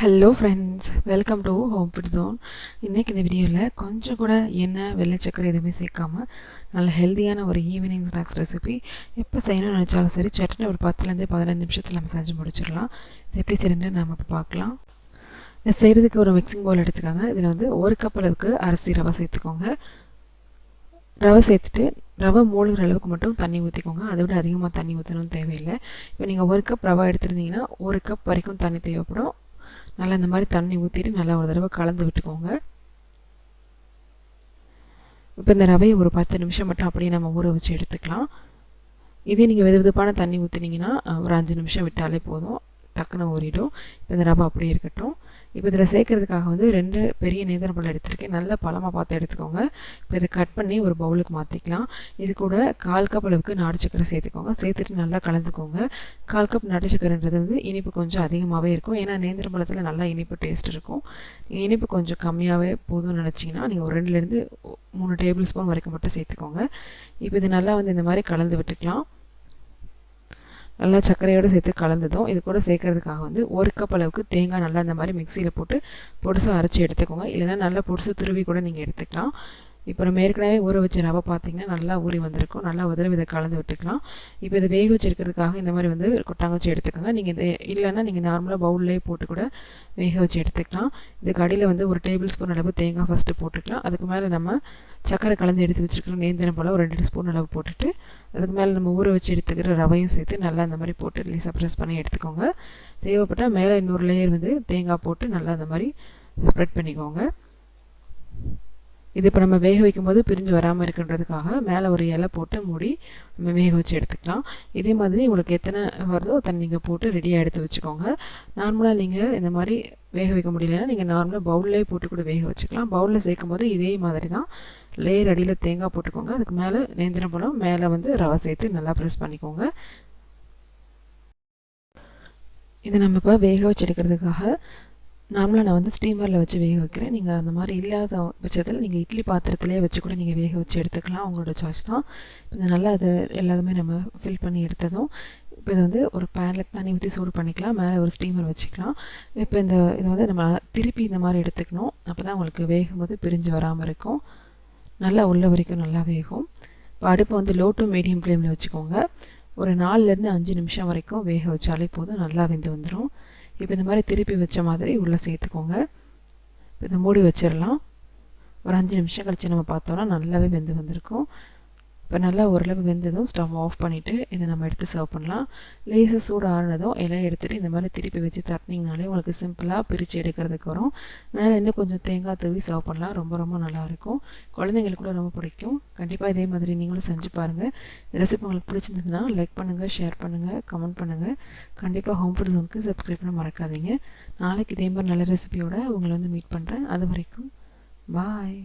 Hello friends welcome to home food zone இன்றைக்கி இந்த வீடியோவில் கொஞ்சம் கூட எண்ணெய் வெள்ளை சக்கரை எதுவுமே சேர்க்காமல் நல்ல ஹெல்த்தியான ஒரு ஈவினிங் ஸ்நாக்ஸ் ரெசிபி எப்போ செய்யணும்னு நினச்சாலும் சரி சட்னி ஒரு பத்துலேருந்து பதினஞ்சு நிமிஷத்தில் நம்ம செஞ்சு முடிச்சிடலாம். இது எப்படி செய்யணுன்னு நம்ம இப்போ பார்க்கலாம். இதை செய்கிறதுக்கு ஒரு மிக்சிங் பவுல் எடுத்துக்கோங்க. இதில் வந்து ஒரு கப் அளவுக்கு அரிசி ரவை சேர்த்துக்கோங்க. ரவை சேர்த்துட்டு ரவை மூழ்கிற அளவுக்கு மட்டும் தண்ணி ஊற்றிக்கோங்க அதை விட அதிகமாக தண்ணி ஊற்றணும்னு தேவையில்லை. இப்போ நீங்கள் ஒரு கப் ரவை எடுத்துருந்தீங்கன்னா ஒரு கப் வரைக்கும் தண்ணி தேவைப்படும். நல்லா இந்த மாதிரி தண்ணி ஊற்றிட்டு நல்லா ஒரு தடவை கலந்து விட்டுக்கோங்க. இப்போ இந்த ரவையை ஒரு பத்து நிமிஷம் மட்டும் அப்படியே நம்ம ஊற வச்சு எடுத்துக்கலாம். இதே நீங்கள் வெது வெதுப்பான தண்ணி ஊற்றினீங்கன்னா ஒரு அஞ்சு நிமிஷம் விட்டாலே போதும். டக்குன்னு ஊறிடும். இப்போ இந்த ரவை அப்படியே இருக்கட்டும். இப்போ இதில் சேர்க்கறதுக்காக வந்து ரெண்டு பெரிய நேந்திரம் பழம் எடுத்திருக்கேன். நல்ல பழமாக பார்த்து எடுத்துக்கோங்க. இப்போ இதை கட் பண்ணி ஒரு பவுலுக்கு மாற்றிக்கலாம் இது கூட கால் கப் அளவுக்கு நாடு சக்கரை சேர்த்துக்கோங்க. சேர்த்துட்டு நல்லா கலந்துக்கோங்க. கால் கப் நாடு சக்கரைன்றது வந்து இனிப்பு கொஞ்சம் அதிகமாகவே இருக்கும். ஏன்னா நேந்திரம் பழத்தில் நல்லா இனிப்பு டேஸ்ட் இருக்கும். நீங்கள் இனிப்பு கொஞ்சம் கம்மியாகவே போதும்னு நினச்சிங்கன்னா நீங்கள் ஒரு ரெண்டுலேருந்து மூணு டேபிள் ஸ்பூன் வரைக்கும் மட்டும் சேர்த்துக்கோங்க. இப்போ இது நல்லா வந்து இந்த மாதிரி கலந்து விட்டுக்கலாம். நல்லா சர்க்கரையோடு சேர்த்து கலந்ததும் இது கூட சேர்க்கறதுக்காக வந்து ஒரு கப் அளவுக்கு தேங்காய் நல்லா இந்த மாதிரி மிக்சியில் போட்டு பொடிசாக அரைச்சி எடுத்துக்கோங்க. இல்லைனா நல்லா பொடிசு துருவி கூட நீங்கள் எடுத்துக்கலாம். இப்போ நம்ம ஏற்கனவே ஊற வச்ச ரவை பார்த்திங்கன்னா நல்லா ஊறி வந்திருக்கும். நல்லா உதவி இதை கலந்து விட்டுக்கலாம். இப்போ இதை வேக வச்சுருக்கிறதுக்காக இந்த மாதிரி வந்து கொட்டாங்கச்சி எடுத்துக்கோங்க. நீங்கள் இது இல்லைன்னா நீங்கள் நார்மலாக பவுல்லே போட்டு கூட வேக வச்சு எடுத்துக்கலாம். இதுக்கு அடியில் வந்து ஒரு டேபிள் ஸ்பூன் அளவு தேங்காய் ஃபஸ்ட்டு போட்டுக்கலாம். அதுக்கு மேலே நம்ம சக்கரை கலந்து எடுத்து வச்சுருக்கோம் நேந்திரம் போல் ஒரு ரெண்டு ஸ்பூன் அளவு போட்டுட்டு அதுக்கு மேலே நம்ம ஊற வச்சு எடுத்துக்கிற ரவையும் சேர்த்து நல்லா இந்த மாதிரி போட்டு லேசாக ப்ரெஸ் பண்ணி எடுத்துக்கோங்க. தேவைப்பட்டால் மேலே இன்னொரு லேயர் வந்து தேங்காய் போட்டு நல்லா அந்த மாதிரி ஸ்ப்ரெட் பண்ணிக்கோங்க. இது இப்போ நம்ம வேக வைக்கும்போது பிரிஞ்சு வராமல் இருக்குன்றதுக்காக மேலே ஒரு இலை போட்டு மூடி நம்ம வேக வச்சு எடுத்துக்கலாம். இதே மாதிரி உங்களுக்கு எத்தனை வருதோ அத்தனை நீங்கள் போட்டு ரெடியாக எடுத்து வச்சுக்கோங்க. நார்மலாக நீங்கள் இந்த மாதிரி வேக வைக்க முடியலன்னா நீங்கள் நார்மலாக பவுல்லே போட்டு கூட வேக வச்சுக்கலாம். பவுலில் சேர்க்கும் போது இதே மாதிரி தான் லேயர் அடியில் தேங்காய் போட்டுக்கோங்க. அதுக்கு மேலே நேந்திரம் பழம் மேலே வந்து ரவை சேர்த்து நல்லா ப்ரெஸ் பண்ணிக்கோங்க. இதை நம்ம இப்போ வேக வச்சு எடுக்கிறதுக்காக நார்மலாக நான் வந்து ஸ்டீமரில் வச்சு வேக வைக்கிறேன். நீங்கள் அந்த மாதிரி இல்லாத பட்சத்தில் நீங்கள் இட்லி பாத்திரத்துலேயே வச்சு கூட நீங்கள் வேக வச்சு எடுத்துக்கலாம். உங்களோட சாய்ஸ் தான். இப்போ நல்லா அது எல்லாத்துமே நம்ம ஃபில் பண்ணி எடுத்ததும் இப்போ இது வந்து ஒரு பேனில் தண்ணி ஊற்றி சூடு பண்ணிக்கலாம். மேலே ஒரு ஸ்டீமர் வச்சுக்கலாம். இப்போ இந்த இதை வந்து நம்ம திருப்பி இந்த மாதிரி எடுத்துக்கணும். அப்போ தான் உங்களுக்கு வேகும் போது பிரிஞ்சு வராமல் இருக்கும். நல்லா உள்ள வரைக்கும் நல்லா வேகும். இப்போ அடுப்பை வந்து லோ டு மீடியம் ஃப்ளேமில் வச்சுக்கோங்க. ஒரு நாலுலேருந்து அஞ்சு நிமிஷம் வரைக்கும் வேக வச்சாலே போதும். நல்லா வெந்து வந்துடும் இப்போ இந்த மாதிரி திருப்பி வச்ச மாதிரி உள்ளே சேர்த்துக்கோங்க. இப்போ இதை மூடி வச்சிடலாம். ஒரு அஞ்சு நிமிஷம் கழித்து நம்ம பார்த்தோன்னா நல்லாவே வெந்து வந்திருக்கும். இப்போ நல்லா ஓரளவு வெந்ததும் ஸ்டவ் ஆஃப் பண்ணிவிட்டு இதை நம்ம எடுத்து சர்வ் பண்ணலாம். லேசாக சூடு ஆறுனதும் இலையை எடுத்துகிட்டு இந்த மாதிரி திருப்பி வச்சு தட்டினீங்கனாலே உங்களுக்கு சிம்பிளாக பிரித்து எடுக்கிறதுக்கு வரும். மேலே இன்னும் கொஞ்சம் தேங்காய் தூவி சர்வ் பண்ணலாம். ரொம்ப ரொம்ப நல்லாயிருக்கும் குழந்தைங்களுக்கு கூட ரொம்ப பிடிக்கும். கண்டிப்பாக இதே மாதிரி நீங்களும் செஞ்சு பாருங்கள் இந்த ரெசிபி உங்களுக்கு பிடிச்சிருந்ததுன்னா லைக் பண்ணுங்கள் ஷேர் பண்ணுங்கள் கமெண்ட் பண்ணுங்கள் கண்டிப்பாக ஹோம் ஃபுட் ஜோனுக்கு சப்ஸ்கிரைப் பண்ண மறக்காதீங்க. நாளைக்கு இதே மாதிரி நல்ல ரெசிபியோட உங்களை வந்து மீட் பண்ணுறேன் அது வரைக்கும் பாய்